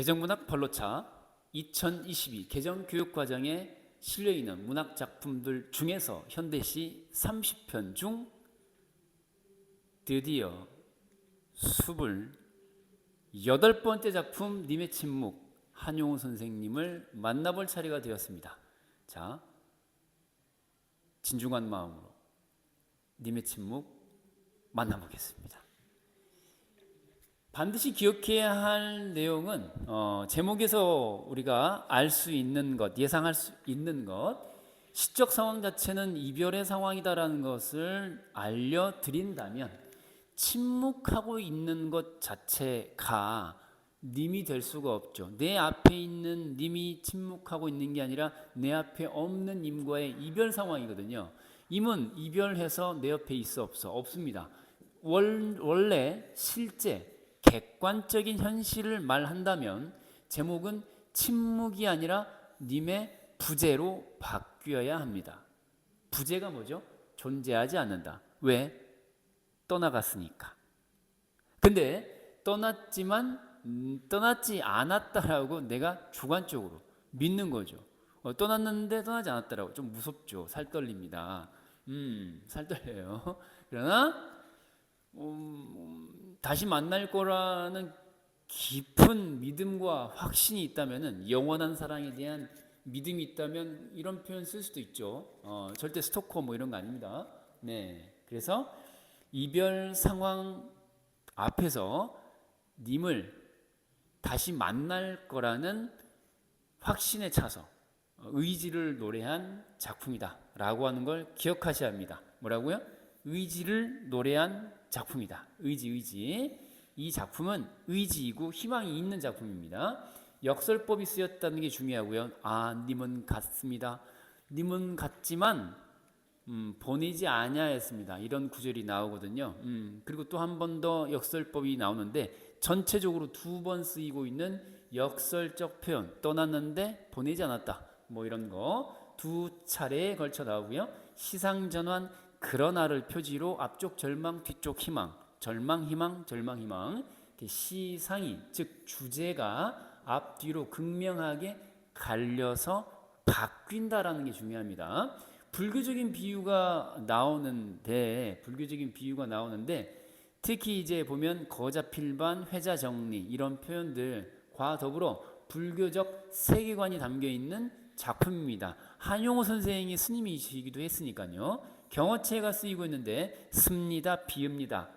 개정문학 벌로차 2022 개정교육과정에 실려 있는 문학 작품들 중에서 현대시 30편 중 드디어 수불 여덟 번째 작품 님의 침묵 한용우 선생님을 만나볼 차례가 되었습니다. 자, 진중한 마음으로 님의 침묵 만나보겠습니다. 반드시 기억해야 할 내용은 어, 제목에서 우리가 알 수 있는 것, 예상할 수 있는 것, 시적 상황 자체는 이별의 상황이다라는 것을 알려드린다면 침묵하고 있는 것 자체가 님이 될 수가 없죠. 내 앞에 있는 님이 침묵하고 있는 게 아니라 내 앞에 없는 님과의 이별 상황이거든요. 임은 이별해서 내 옆에 있어 없어 없습니다. 월, 원래 실제 객관적인 현실을 말한다면 제목은 침묵이 아니라 님의 부재로 바뀌어야 합니다. 부재가 뭐죠? 존재하지 않는다. 왜? 떠나갔으니까. 근데 떠났지만 음, 떠났지 않았다라고 내가 주관적으로 믿는 거죠. 어, 떠났는데 떠나지 않았다라고 좀 무섭죠. 살 떨립니다. 음, 살 떨려요. 그러나 음, 다시 만날 거라는 깊은 믿음과 확신이 있다면은 영원한 사랑에 대한 믿음이 있다면 이런 표현 쓸 수도 있죠. 어, 절대 스토커 뭐 이런 거 아닙니다. 네, 그래서 이별 상황 앞에서 님을 다시 만날 거라는 확신에 차서 의지를 노래한 작품이다라고 하는 걸 기억하셔야 합니다. 뭐라고요? 의지를 노래한 작품이다. 의지, 의지. 이 작품은 의지이고 희망이 있는 작품입니다. 역설법이 쓰였다는 게 중요하고요. 아, 님은 같습니다. 님은 같지만 음, 보내지 아니하였습니다. 이런 구절이 나오거든요. 음, 그리고 또 한 번 더 역설법이 나오는데 전체적으로 두 번 쓰이고 있는 역설적 표현 떠났는데 보내지 않았다. 뭐 이런 거 두 차례에 걸쳐 나오고요. 시상 전환 그러나를 표지로 앞쪽 절망 뒤쪽 희망 절망 희망 절망 희망 시상이 즉 주제가 앞뒤로 극명하게 갈려서 바뀐다라는 게 중요합니다. 불교적인 비유가 나오는데 불교적인 비유가 나오는데 특히 이제 보면 거자필반 회자정리 이런 표현들과 더불어 불교적 세계관이 담겨 있는 작품입니다. 한용호 선생이 스님이시기도 했으니까요. 경어체가 쓰이고 있는데 습니다, 비읍니다.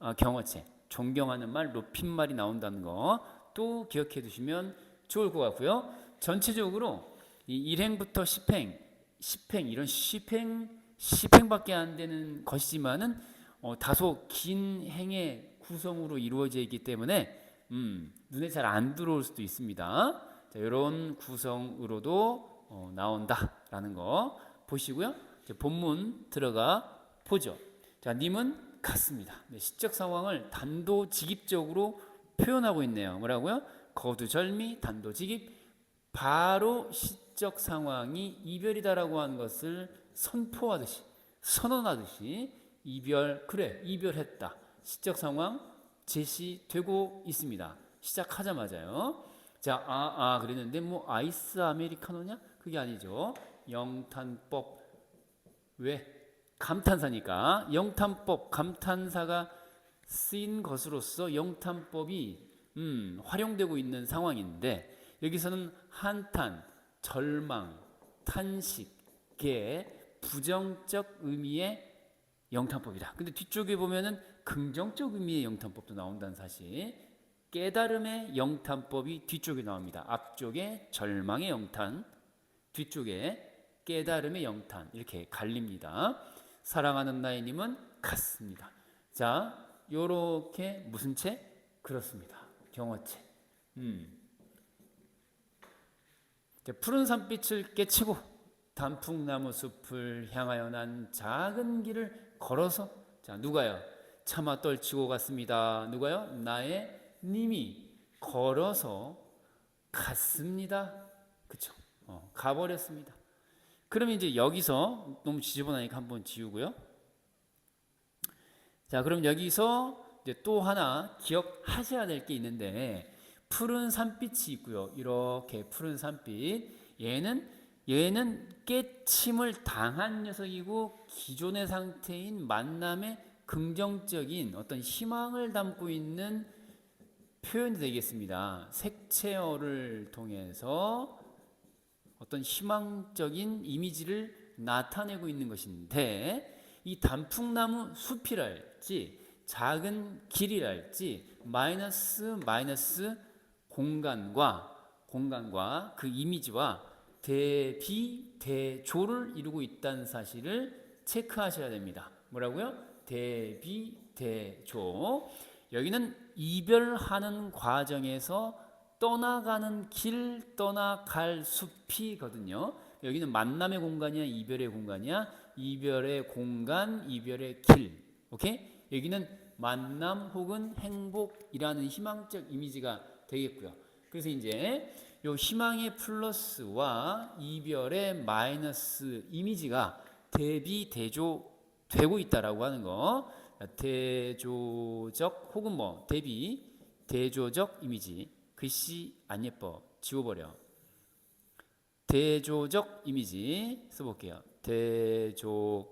어, 경어체 존경하는 말, 높임말이 나온다는 거 또 기억해 두시면 좋을 것 같고요. 전체적으로 이 일행부터 십행, 십행 이런 십행, 십행밖에 안 되는 것이지만은 어, 다소 긴 행의 구성으로 이루어져 있기 때문에 음, 눈에 잘 안 들어올 수도 있습니다. 자, 이런 구성으로도 어, 나온다라는 거 보시고요. 본문 들어가 보죠. 자, 님은 같습니다. 네, 시적 상황을 단도직입적으로 표현하고 있네요. 뭐라고요? 거두절미, 단도직입, 바로 시적 상황이 이별이다라고 하는 것을 선포하듯이, 선언하듯이 이별, 그래, 이별했다. 시적 상황 제시되고 있습니다. 시작하자마자요. 자, 아, 아, 그랬는데 뭐 아이스 아메리카노냐? 그게 아니죠. 영탄법. 왜? 감탄사니까 영탄법 감탄사가 쓰인 것으로서 영탄법이 음, 활용되고 있는 상황인데 여기서는 한탄, 절망, 탄식의 부정적 의미의 영탄법이다. 근데 뒤쪽에 보면은 긍정적 의미의 영탄법도 나온다는 사실. 깨달음의 영탄법이 뒤쪽에 나옵니다. 앞쪽에 절망의 영탄, 뒤쪽에 깨달음의 영탄 이렇게 갈립니다. 사랑하는 나이님은 같습니다. 자, 요렇게 무슨 체? 그렇습니다. 경어체. 음. 푸른 산빛을 깨치고 단풍나무 숲을 향하여 난 작은 길을 걸어서 자 누가요? 차마 떨치고 갔습니다. 누가요? 나의 님이 걸어서 갔습니다. 그쵸? 어, 가버렸습니다. 그러면 이제 여기서 너무 지저분하니까 한번 지우고요. 자, 그럼 여기서 이제 또 하나 기억하셔야 될 게 있는데 푸른 산빛이 있고요. 이렇게 푸른 산빛. 얘는 얘는 깨침을 당한 녀석이고 기존의 상태인 만남의 긍정적인 어떤 희망을 담고 있는 표현이 되겠습니다. 색채어를 통해서 어떤 희망적인 이미지를 나타내고 있는 것인데 이 단풍나무 숲이랄지 작은 길이랄지 마이너스 마이너스 공간과 공간과 그 이미지와 대비 대조를 이루고 있다는 사실을 체크하셔야 됩니다. 뭐라고요? 대비 대조. 여기는 이별하는 과정에서 떠나가는 길 떠나갈 숲이거든요. 여기는 만남의 공간이야, 이별의 공간이야. 이별의 공간, 이별의 길. 오케이? 여기는 만남 혹은 행복이라는 희망적 이미지가 되겠고요. 그래서 이제 요 희망의 플러스와 이별의 마이너스 이미지가 대비 대조 되고 있다라고 하는 거. 대조적 혹은 뭐 대비 대조적 이미지. 글씨 안 예뻐. 지워버려. 대조적 이미지 써볼게요. 대조적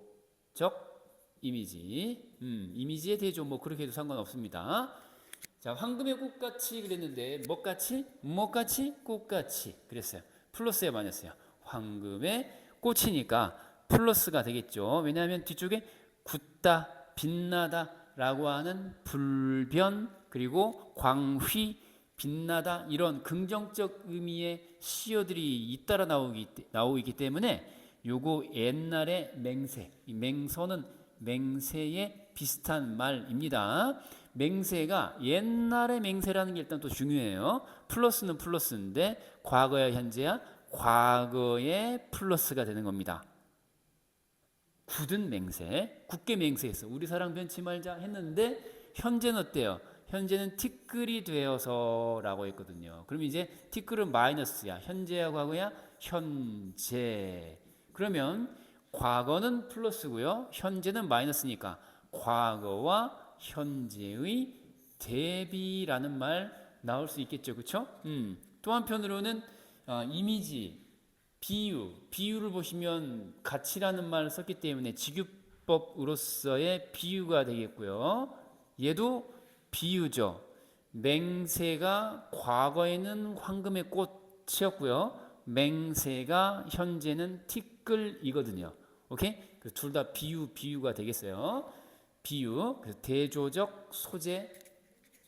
이미지. 음, 이미지의 대조 뭐 그렇게 해도 상관없습니다. 자, 황금의 꽃같이 그랬는데 뭐같이? 뭐같이? 꽃같이 그랬어요. 플러스에 많았어요. 황금의 꽃이니까 플러스가 되겠죠. 왜냐하면 뒤쪽에 굳다, 빛나다라고 하는 불변 그리고 광휘 빛나다 이런 긍정적 의미의 시어들이 잇따라 나오기 나오기 때문에 요거 옛날의 맹세, 이 맹서는 맹세에 비슷한 말입니다. 맹세가 옛날의 맹세라는 게 일단 또 중요해요. 플러스는 플러스인데 과거야 현재야 과거의 플러스가 되는 겁니다. 굳은 맹세, 굳게 맹세했어. 우리 사랑 변치 말자 했는데 현재는 어때요? 현재는 티끌이 되어서라고 했거든요. 그럼 이제 티끌은 마이너스야. 현재야 과거야? 현재. 그러면 과거는 플러스고요. 현재는 마이너스니까 과거와 현재의 대비라는 말 나올 수 있겠죠. 그렇죠? 음. 또 한편으로는 어, 이미지, 비유, 비유를 보시면 가치라는 말을 썼기 때문에 직유법으로서의 비유가 되겠고요. 얘도 비유죠. 맹세가 과거에는 황금의 꽃이었고요. 맹세가 현재는 티끌이거든요. 오케이? 둘 다 비유 비유가 되겠어요. 비유, 대조적 소재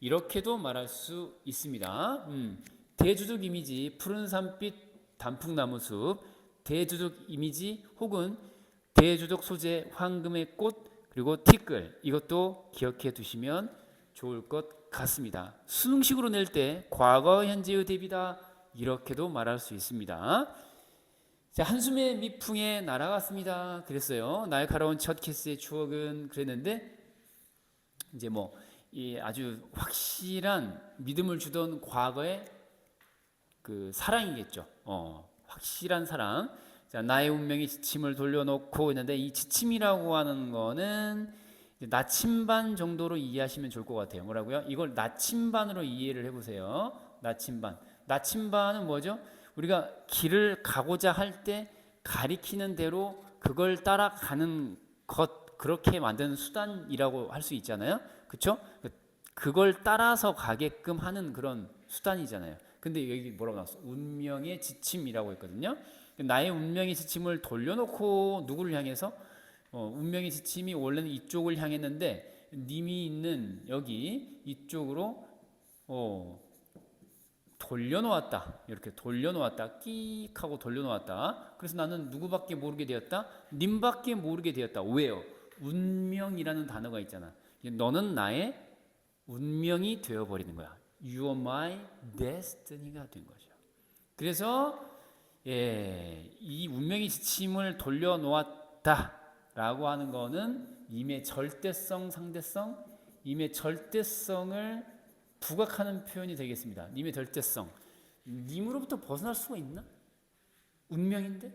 이렇게도 말할 수 있습니다. 음, 대조적 이미지 푸른 산빛 단풍나무 숲, 대조적 이미지 혹은 대조적 소재 황금의 꽃 그리고 티끌 이것도 기억해 두시면 좋을 것 같습니다. 수능식으로 낼 때 과거 현재의 대비다 이렇게도 말할 수 있습니다. 자, 한숨의 미풍에 날아갔습니다. 그랬어요. 날카로운 첫 키스의 추억은 그랬는데 이제 뭐 이 아주 확실한 믿음을 주던 과거의 그 사랑이겠죠. 어, 확실한 사랑. 자, 나의 운명이 지침을 돌려놓고 있는데 이 지침이라고 하는 거는 나침반 정도로 이해하시면 좋을 것 같아요. 뭐라고요? 이걸 나침반으로 이해를 해보세요. 나침반. 나침반은 뭐죠? 우리가 길을 가고자 할 때 가리키는 대로 그걸 따라가는 것 그렇게 만드는 수단이라고 할 수 있잖아요. 그렇죠? 그걸 따라서 가게끔 하는 그런 수단이잖아요. 근데 여기 뭐라고 나왔어? 운명의 지침이라고 했거든요. 나의 운명의 지침을 돌려놓고 누구를 향해서 어, 운명의 지침이 원래는 이쪽을 향했는데 님이 있는 여기 이쪽으로 어, 돌려놓았다. 이렇게 돌려놓았다. 끽 하고 돌려놓았다. 그래서 나는 누구밖에 모르게 되었다? 님밖에 모르게 되었다. 왜요? 운명이라는 단어가 있잖아. 너는 나의 운명이 되어버리는 거야. You are my destiny가 된 거죠. 그래서 예, 이 운명의 지침을 돌려놓았다 라고 하는 거는 임의 절대성, 상대성, 임의 절대성을 부각하는 표현이 되겠습니다. 님의 절대성. 님으로부터 벗어날 수가 있나? 운명인데?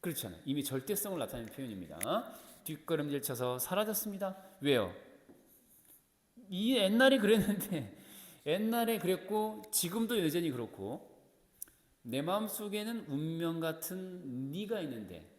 그렇지 않아요. 이미 절대성을 나타내는 표현입니다. 뒷걸음질 쳐서 사라졌습니다. 왜요? 이 옛날에 그랬는데 옛날에 그랬고 지금도 여전히 그렇고 내 마음 속에는 운명 같은 네가 있는데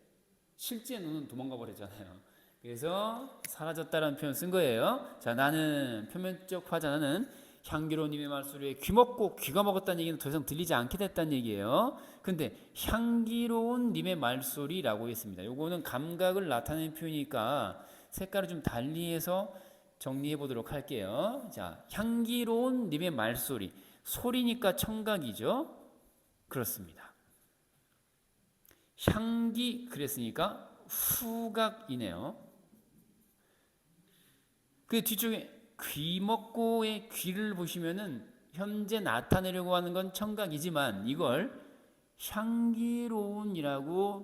실제 너는 도망가 버렸잖아요. 그래서 사라졌다라는 표현 쓴 거예요. 자, 나는 표면적 화자는 향기로님의 말소리에 귀 먹고 귀가 먹었다는 얘기는 더 이상 들리지 않게 됐다는 얘기예요. 근데 향기로운 님의 말소리라고 했습니다. 요거는 감각을 나타내는 표현이니까 색깔을 좀 달리해서 정리해 보도록 할게요. 자, 향기로운 님의 말소리. 소리니까 청각이죠. 그렇습니다. 향기 그랬으니까 후각이네요. 그 뒤쪽에 귀 먹고의 귀를 보시면은 현재 나타내려고 하는 건 청각이지만 이걸 향기로운이라고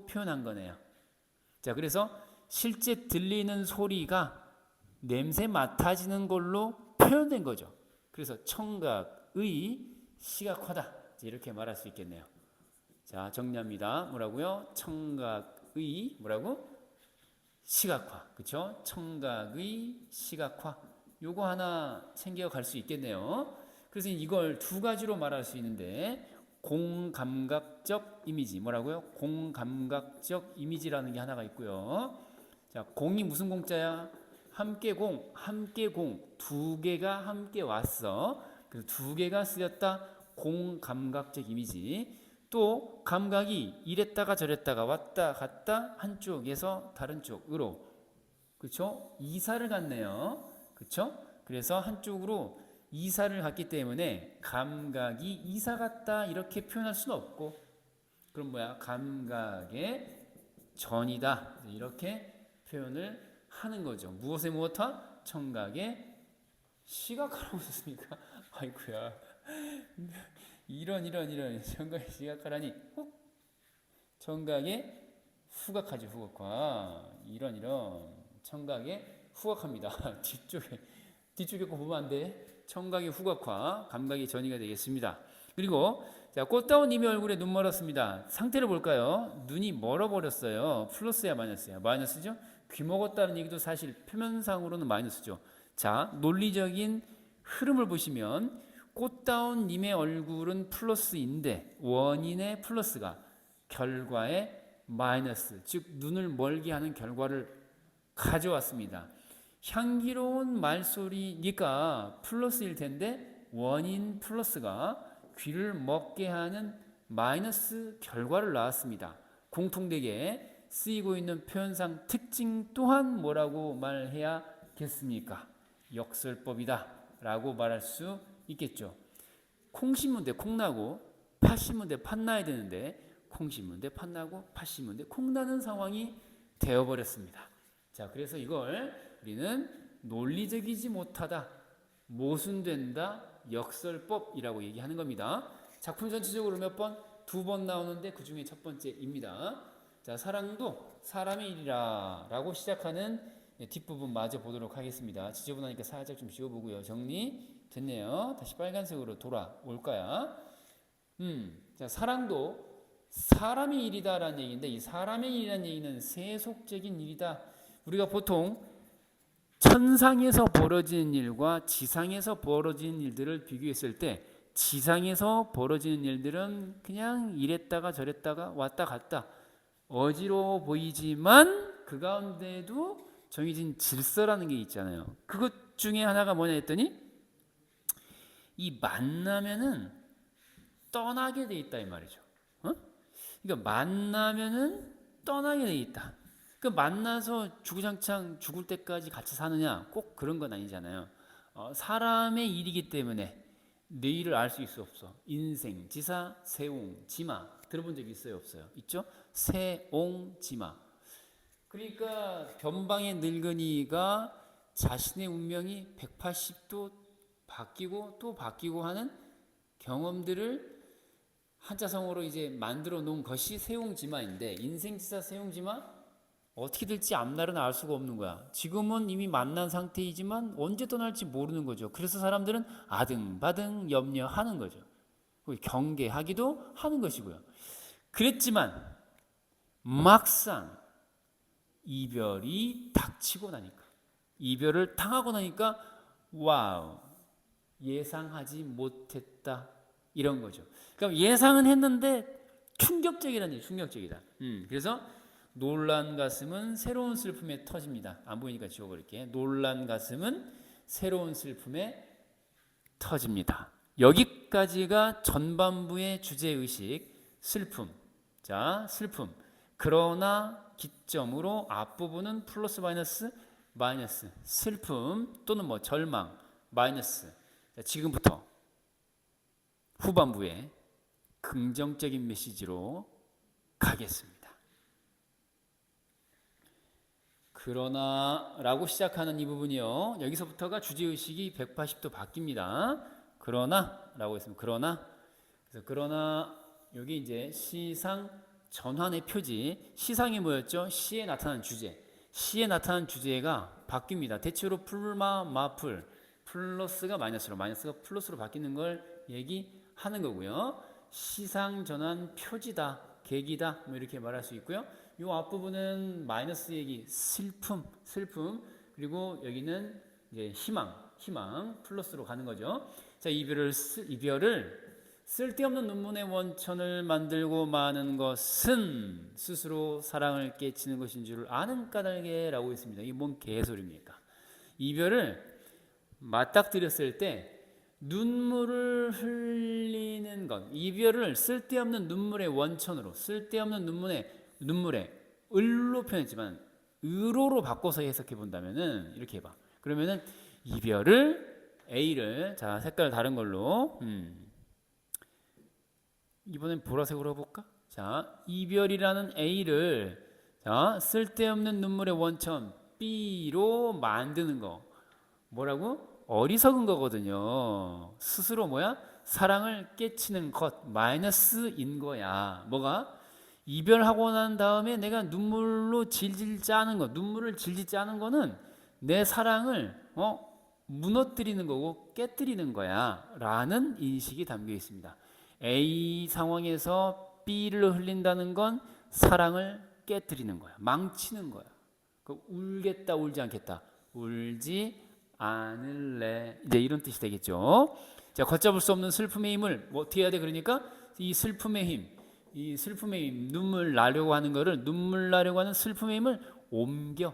표현한 거네요. 자, 그래서 실제 들리는 소리가 냄새 맡아지는 걸로 표현된 거죠. 그래서 청각의 시각화다. 이렇게 말할 수 있겠네요. 자, 정리합니다. 뭐라고요? 청각의 뭐라고? 시각화. 그렇죠? 청각의 시각화. 요거 하나 챙겨 갈 수 있겠네요. 그래서 이걸 두 가지로 말할 수 있는데 공감각적 이미지 뭐라고요? 공감각적 이미지라는 게 하나가 있고요. 자, 공이 무슨 공자야? 함께 공, 함께 공, 두 개가 함께 왔어. 그래서 두 개가 쓰였다. 공감각적 이미지. 또 감각이 이랬다가 저랬다가 왔다 갔다 한쪽에서 다른 쪽으로 그렇죠? 이사를 갔네요. 그렇죠? 그래서 한쪽으로 이사를 갔기 때문에 감각이 이사 갔다 이렇게 표현할 수는 없고 그럼 뭐야? 감각의 전이다. 이렇게 표현을 하는 거죠. 무엇에 무엇하? 청각의 시각하라고 썼습니까? 아이고야. 이런 이런 이런 청각의 시각하라니 훅 청각의 후각하지 후각화 이런 이런 청각의 후각합니다. 뒤쪽에 뒤쪽에 거 보면 안 돼. 청각의 후각화 감각의 전이가 되겠습니다. 그리고 자 꽃다운님의 얼굴에 눈 멀었습니다. 상태를 볼까요? 눈이 멀어버렸어요. 플러스야 마이너스야? 마이너스죠? 귀 먹었다는 얘기도 사실 표면상으로는 마이너스죠. 자 논리적인 흐름을 보시면 꽃다운 님의 얼굴은 플러스인데 원인의 플러스가 결과의 마이너스 즉 눈을 멀게 하는 결과를 가져왔습니다. 향기로운 말소리니까 플러스일 텐데 원인 플러스가 귀를 먹게 하는 마이너스 결과를 낳았습니다. 공통되게 쓰이고 있는 표현상 특징 또한 뭐라고 말해야겠습니까? 역설법이다 라고 말할 수 있겠죠. 콩 심은 데 콩 나고 팥 심은 데 팥 나야 되는데 콩 심은 데 팥 나고 팥 심은 데 콩 나는 상황이 되어버렸습니다. 자, 그래서 이걸 우리는 논리적이지 못하다, 모순된다, 역설법이라고 얘기하는 겁니다. 작품 전체적으로 몇 번? 두 번 나오는데 그 중에 첫 번째입니다. 자, 사랑도 사람의 일이라 라고 시작하는 뒷부분 마저 보도록 하겠습니다. 지저분하니까 살짝 좀 지워보고요. 정리 됐네요. 다시 빨간색으로 돌아올 거야. 음, 자, 사랑도 사람의 일이다라는 얘기인데 이 사람의 일이라는 얘기는 세속적인 일이다. 우리가 보통 천상에서 벌어지는 일과 지상에서 벌어지는 일들을 비교했을 때 지상에서 벌어지는 일들은 그냥 이랬다가 저랬다가 왔다 갔다 어지러워 보이지만 그 가운데도 정해진 질서라는 게 있잖아요. 그것 중에 하나가 뭐냐 했더니 이 만나면은 떠나게 돼 있다 이 말이죠. 어? 그러니까 만나면은 떠나게 돼 있다. 그 만나서 주구장창 죽을 때까지 같이 사느냐 꼭 그런 건 아니잖아요. 어, 사람의 일이기 때문에 내일을 알 수 있어 없어. 인생, 지사, 세옹, 지마 들어본 적 있어요 없어요? 있죠? 세옹, 지마. 그러니까 변방의 늙은이가 자신의 운명이 180도 바뀌고 또 바뀌고 하는 경험들을 한자성어로 이제 만들어 놓은 것이 세용지마인데 인생지사 세용지마 어떻게 될지 앞날은 알 수가 없는 거야. 지금은 이미 만난 상태이지만 언제 떠날지 모르는 거죠. 그래서 사람들은 아등바등 염려하는 거죠. 경계하기도 하는 것이고요. 그랬지만 막상 이별이 닥치고 나니까 이별을 당하고 나니까 와우 예상하지 못했다 이런 거죠. 그럼 예상은 했는데 충격적이라는 얘기, 충격적이다. 음, 그래서 놀란 가슴은 새로운 슬픔에 터집니다. 안 보이니까 지워버릴게. 놀란 가슴은 새로운 슬픔에 터집니다. 여기까지가 전반부의 주제 의식 슬픔. 자, 슬픔. 그러나 기점으로 앞부분은 플러스 마이너스 마이너스 슬픔 또는 뭐 절망 마이너스. 자, 지금부터 후반부에 긍정적인 메시지로 가겠습니다. 그러나 라고 시작하는 이 부분이요. 여기서부터가 주제 의식이 180도 바뀝니다. 그러나 라고 했으면 그러나 그래서 그러나 여기 이제 시상 전환의 표지 시상이 뭐였죠? 시에 나타난 주제. 시에 나타난 주제가 바뀝니다. 대체로 풀마 마풀 플러스가 마이너스로 마이너스가 플러스로 바뀌는 걸 얘기하는 거고요. 시상 전환 표지다, 계기다 뭐 이렇게 말할 수 있고요. 이 앞부분은 마이너스 얘기, 슬픔, 슬픔 그리고 여기는 이제 희망, 희망 플러스로 가는 거죠. 자 이별을 쓰, 이별을 쓸데없는 눈물의 원천을 만들고 마는 것은 스스로 사랑을 깨치는 것인 줄 아는 까닭에라고 했습니다. 이게 뭔 개소리입니까? 이별을 맞닥뜨렸을 때 눈물을 흘리는 것, 이별을 쓸데없는 눈물의 원천으로, 쓸데없는 눈물의 눈물의 을로 표현했지만 의로로 바꿔서 해석해 본다면은 이렇게 해봐. 그러면은 이별을 A를 자 색깔 다른 걸로 음. 이번엔 보라색으로 해볼까? 자 이별이라는 A를 자 쓸데없는 눈물의 원천 B로 만드는 거 뭐라고? 어리석은 거거든요. 스스로 뭐야? 사랑을 깨치는 것 마이너스인 거야. 뭐가? 이별하고 난 다음에 내가 눈물로 질질 짜는 거, 눈물을 질질 짜는 거는 내 사랑을 어 무너뜨리는 거고 깨뜨리는 거야라는 인식이 담겨 있습니다. A 상황에서 B를 흘린다는 건 사랑을 깨뜨리는 거야, 망치는 거야. 그 울겠다, 울지 않겠다, 울지 않을래 이제 이런 뜻이 되겠죠. 자 걷잡을 수 없는 슬픔의 힘을 뭐 어떻게 해야 돼? 그러니까 이 슬픔의 힘, 이 슬픔의 힘, 눈물 나려고 하는 거를 눈물 나려고 하는 슬픔의 힘을 옮겨.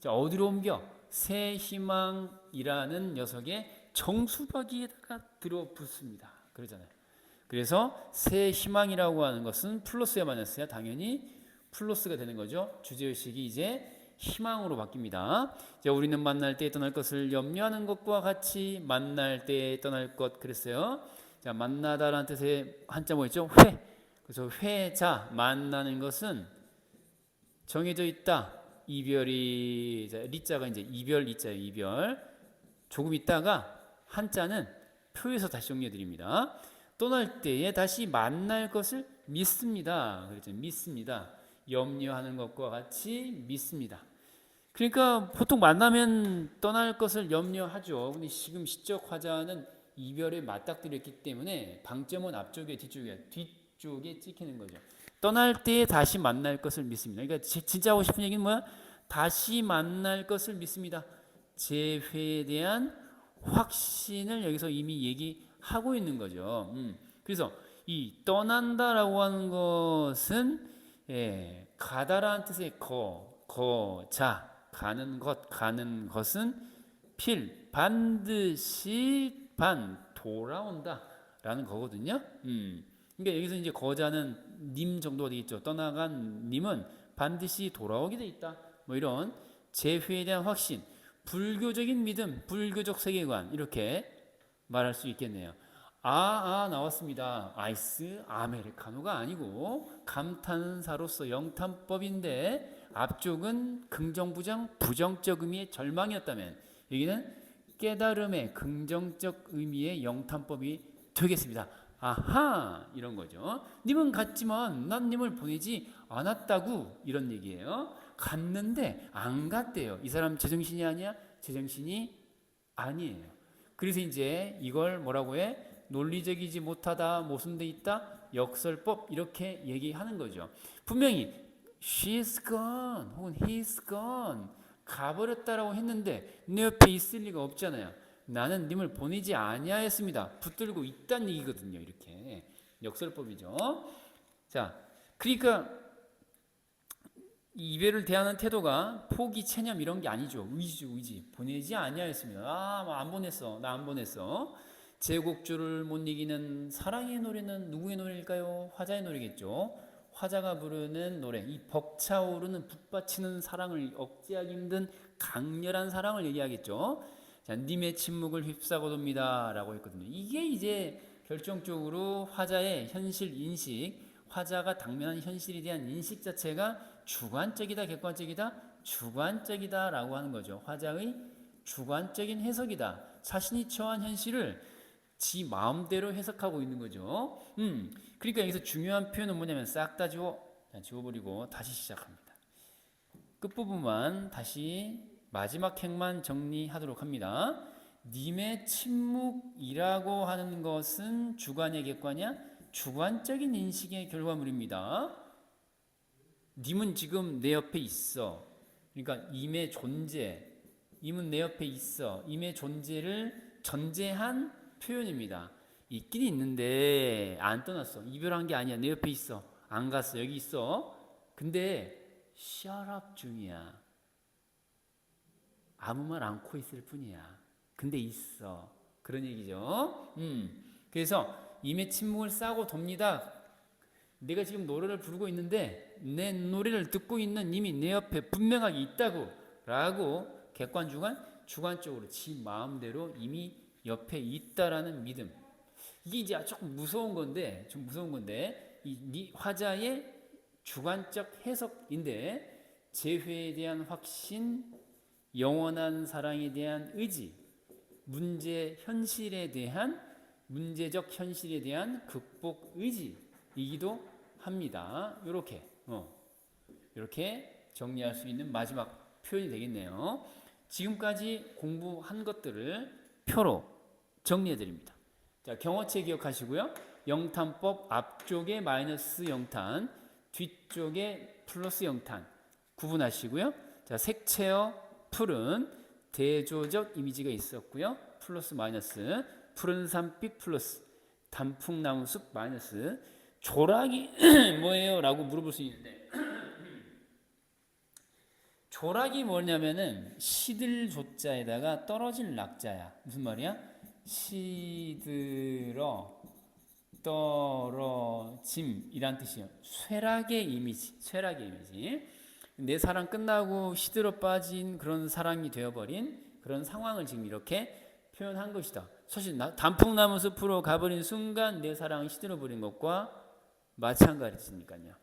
자 어디로 옮겨? 새 희망이라는 녀석의 정수박이에다가 들어 붙습니다. 그러잖아요. 그래서 새 희망이라고 하는 것은 플러스야 마이너스야 당연히 플러스가 되는 거죠. 주제 의식이 이제 희망으로 바뀝니다. 자, 우리는 만날 때 떠날 것을 염려하는 것과 같이 만날 때 떠날 것 그랬어요. 자, 만나다라는 뜻의 한자 뭐였죠? 회. 그래서 회자 만나는 것은 정해져 있다. 이별이 자, 리자가 이제 이별 리자예요. 이별. 조금 있다가 한자는 표에서 다시 정리해 드립니다. 떠날 때에 다시 만날 것을 믿습니다. 그렇죠. 믿습니다. 염려하는 것과 같이 믿습니다. 그러니까 보통 만나면 떠날 것을 염려하죠. 근데 지금 시적 화자는 이별에 맞닥뜨렸기 때문에 방점은 앞쪽에 뒤쪽에 뒤쪽에 찍히는 거죠. 떠날 때 다시 만날 것을 믿습니다. 그러니까 지- 진짜 하고 싶은 얘기는 뭐야? 다시 만날 것을 믿습니다. 재회에 대한 확신을 여기서 이미 얘기하고 있는 거죠. 음. 그래서 이 떠난다라고 하는 것은 예, 가다라는 뜻의 거, 거, 자, 가는 것, 가는 것은 필, 반드시 반, 돌아온다라는 거거든요. 음. 그러니까 여기서 이제 거자는 님 정도가 되겠죠. 떠나간 님은 반드시 돌아오게 돼 있다. 뭐 이런 재회에 대한 확신, 불교적인 믿음, 불교적 세계관 이렇게 말할 수 있겠네요. 아, 아 나왔습니다. 아이스 아메리카노가 아니고 감탄사로서 영탄법인데 앞쪽은 긍정부정 부정적 의미의 절망이었다면 여기는 깨달음의 긍정적 의미의 영탄법이 되겠습니다. 아하 이런 거죠. 님은 갔지만 난 님을 보내지 않았다고 이런 얘기예요. 갔는데 안 갔대요. 이 사람 제정신이 아니야? 제정신이 아니에요. 그래서 이제 이걸 뭐라고 해? 논리적이지 못하다, 모순돼 있다, 역설법 이렇게 얘기하는 거죠. 분명히 she's gone 혹은 he's gone 가버렸다라고 했는데 내 옆에 있을 리가 없잖아요. 나는 님을 보내지 아니하였습니다. 붙들고 있다는 얘기거든요. 이렇게 역설법이죠. 자, 그러니까 이 이별을 대하는 태도가 포기, 체념 이런 게 아니죠. 의지죠, 의지. 보내지 아니하였습니다. 아, 뭐 안 보냈어. 나 안 보냈어. 제곡주를 못 이기는 사랑의 노래는 누구의 노래일까요? 화자의 노래겠죠. 화자가 부르는 노래, 이 벅차오르는 북받치는 사랑을 억제하기 힘든 강렬한 사랑을 얘기하겠죠. 자, 님의 침묵을 휩싸고 돕니다라고 했거든요. 이게 이제 결정적으로 화자의 현실 인식, 화자가 당면한 현실에 대한 인식 자체가 주관적이다, 객관적이다, 주관적이다라고 하는 거죠. 화자의 주관적인 해석이다. 자신이 처한 현실을 지 마음대로 해석하고 있는 거죠. 음, 그러니까 여기서 중요한 표현은 뭐냐면 싹 다 지워, 자, 지워버리고 다시 시작합니다. 끝부분만 다시 마지막 행만 정리하도록 합니다. 님의 침묵이라고 하는 것은 주관의 객관이야? 주관적인 인식의 결과물입니다. 님은 지금 내 옆에 있어. 그러니까 임의 존재, 임은 내 옆에 있어. 임의 존재를 전제한 표현입니다. 있긴 있는데 안 떠났어. 이별한 게 아니야. 내 옆에 있어. 안 갔어. 여기 있어. 근데 up 중이야. 아무 말 않고 있을 뿐이야. 근데 있어. 그런 얘기죠. 음. 그래서 임의 침묵을 싸고 돕니다. 내가 지금 노래를 부르고 있는데 내 노래를 듣고 있는 님이 내 옆에 분명하게 있다고 라고 객관 주관 주관적으로 지 마음대로 이미 옆에 있다라는 믿음 이게 이제 조금 무서운 건데 좀 무서운 건데 이 니- 화자의 주관적 해석인데 재회에 대한 확신 영원한 사랑에 대한 의지 문제 현실에 대한 문제적 현실에 대한 극복 의지이기도 합니다. 이렇게 어, 이렇게 정리할 수 있는 마지막 표현이 되겠네요. 지금까지 공부한 것들을 표로 정리해 드립니다. 자, 경어체 기억하시고요. 영탄법 앞쪽에 마이너스 영탄, 뒤쪽에 플러스 영탄 구분하시고요. 자, 색채어 풀은 대조적 이미지가 있었고요. 플러스 마이너스 푸른 산빛 플러스 단풍나무 숲 마이너스 조락이 뭐예요? 라고 물어볼 수 있는데 조락이 뭐냐면은 시들 조자에다가 떨어질 낙자야. 무슨 말이야? 시들어 떨어짐이란 뜻이에요. 쇠락의 이미지, 쇠락의 이미지. 내 사랑 끝나고 시들어 빠진 그런 사랑이 되어버린 그런 상황을 지금 이렇게 표현한 것이다. 사실 나- 단풍나무 숲으로 가버린 순간 내 사랑이 시들어 버린 것과 마찬가지니까요.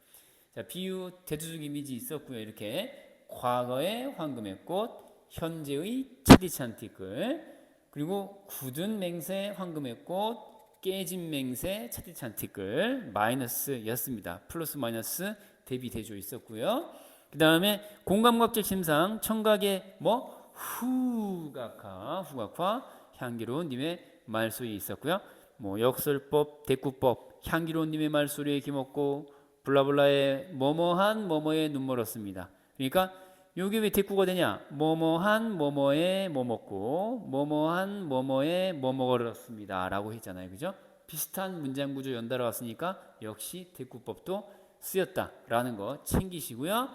자, 비유 대조적 이미지 있었고요. 이렇게 과거의 황금의 꽃, 현재의 차디찬 티끌, 그리고 굳은 맹세 황금의 꽃, 깨진 맹세 차디찬 티끌 마이너스였습니다. 플러스 마이너스 대비 대조 있었고요. 그 다음에 공감각적 심상 청각의 뭐 후각화 후각화 향기로운 님의 말소리 있었고요. 뭐 역설법 대꾸법 향기로운 님의 말소리에 기먹고 블라블라의 뭐뭐한 뭐뭐에 눈 멀었습니다. 그러니까 요게 왜 대꾸가 되냐? 뭐뭐한 뭐뭐에 뭐 먹고 뭐뭐한 뭐뭐에 뭐 먹었습니다라고 했잖아요. 그죠? 비슷한 문장 구조 연달아 왔으니까 역시 대꾸법도 쓰였다라는 거 챙기시고요.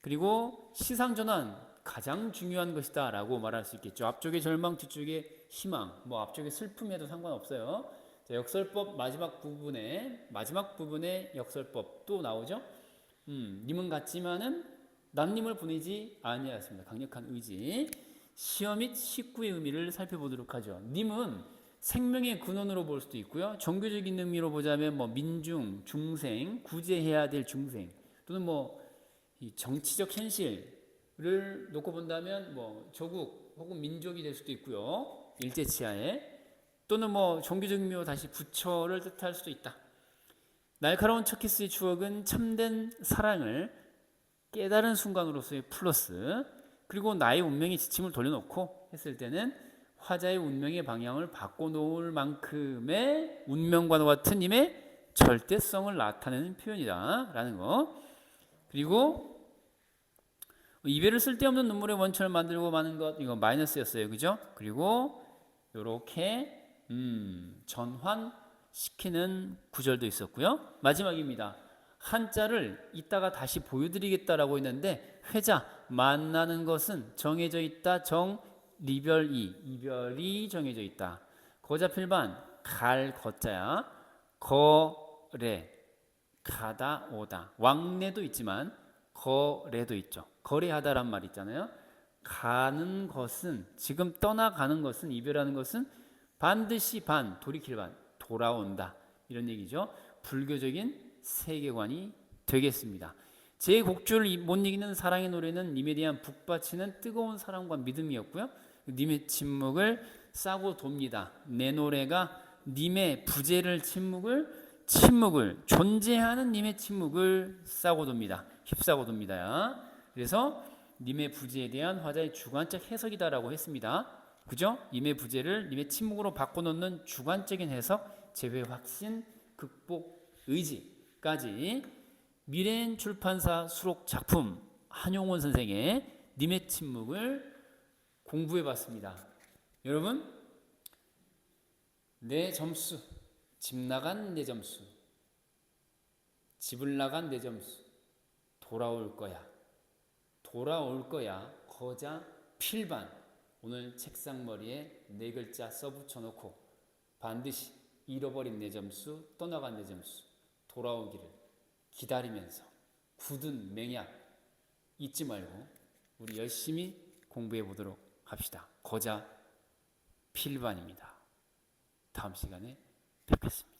그리고 시상 전환 가장 중요한 것이다라고 말할 수 있겠죠. 앞쪽에 절망, 뒤쪽에 희망, 뭐 앞쪽에 슬픔에도 상관없어요. 자, 역설법 마지막 부분에 마지막 부분에 역설법 또 나오죠. 음, 님은 같지만은 난 님을 보내지 아니하였습니다. 강력한 의지. 시험 및 식구의 의미를 살펴보도록 하죠. 님은 생명의 근원으로 볼 수도 있고요. 종교적인 의미로 보자면 뭐 민중, 중생, 구제해야 될 중생 또는 뭐이 정치적 현실을 놓고 본다면 뭐 조국 혹은 민족이 될 수도 있고요. 일제치하에 또는 뭐 종교적 의미로 다시 부처를 뜻할 수도 있다. 날카로운 척키스의 추억은 참된 사랑을 깨달은 순간으로서의 플러스 그리고 나의 운명의 지침을 돌려놓고 했을 때는 화자의 운명의 방향을 바꿔놓을 만큼의 운명과 같은 님의 절대성을 나타내는 표현이다라는 거. 그리고 이별을 쓸데없는 눈물의 원천을 만들고 마는 것 이거 마이너스였어요. 그죠? 그리고 요렇게 음, 전환시키는 구절도 있었고요. 마지막입니다. 한자를 이따가 다시 보여드리겠다라고 했는데 회자 만나는 것은 정해져 있다. 정 리별이 이별이 정해져 있다. 거자필반 갈 거자야 거래 가다 오다 왕래도 있지만 거래도 있죠. 거래하다란 말 있잖아요. 가는 것은 지금 떠나가는 것은 이별하는 것은 반드시 반 돌이킬 반 돌아온다 이런 얘기죠. 불교적인 세계관이 되겠습니다. 제 곡줄 못 이기는 사랑의 노래는 님에 대한 북받치는 뜨거운 사랑과 믿음이었고요. 님의 침묵을 싸고 돕니다. 내 노래가 님의 부재를 침묵을 침묵을 존재하는 님의 침묵을 싸고 돕니다. 휩싸고 돕니다. 그래서 님의 부재에 대한 화자의 주관적 해석이다라고 했습니다. 그죠? 님의 부재를 님의 침묵으로 바꿔놓는 주관적인 해석, 재회 확신, 극복, 의지까지 미래엔 출판사 수록 작품 한용원 선생의 님의 침묵을 공부해 봤습니다. 여러분 내 점수 집 나간 내 점수 집을 나간 내 점수 돌아올 거야 돌아올 거야 거자 필반 오늘 책상 머리에 네 글자 써붙여 놓고 반드시 잃어버린 내 점수 떠나간 내 점수 돌아오기를 기다리면서 굳은 맹약 잊지 말고 우리 열심히 공부해 보도록 합시다. 거자 필반입니다. 다음 시간에 뵙겠습니다.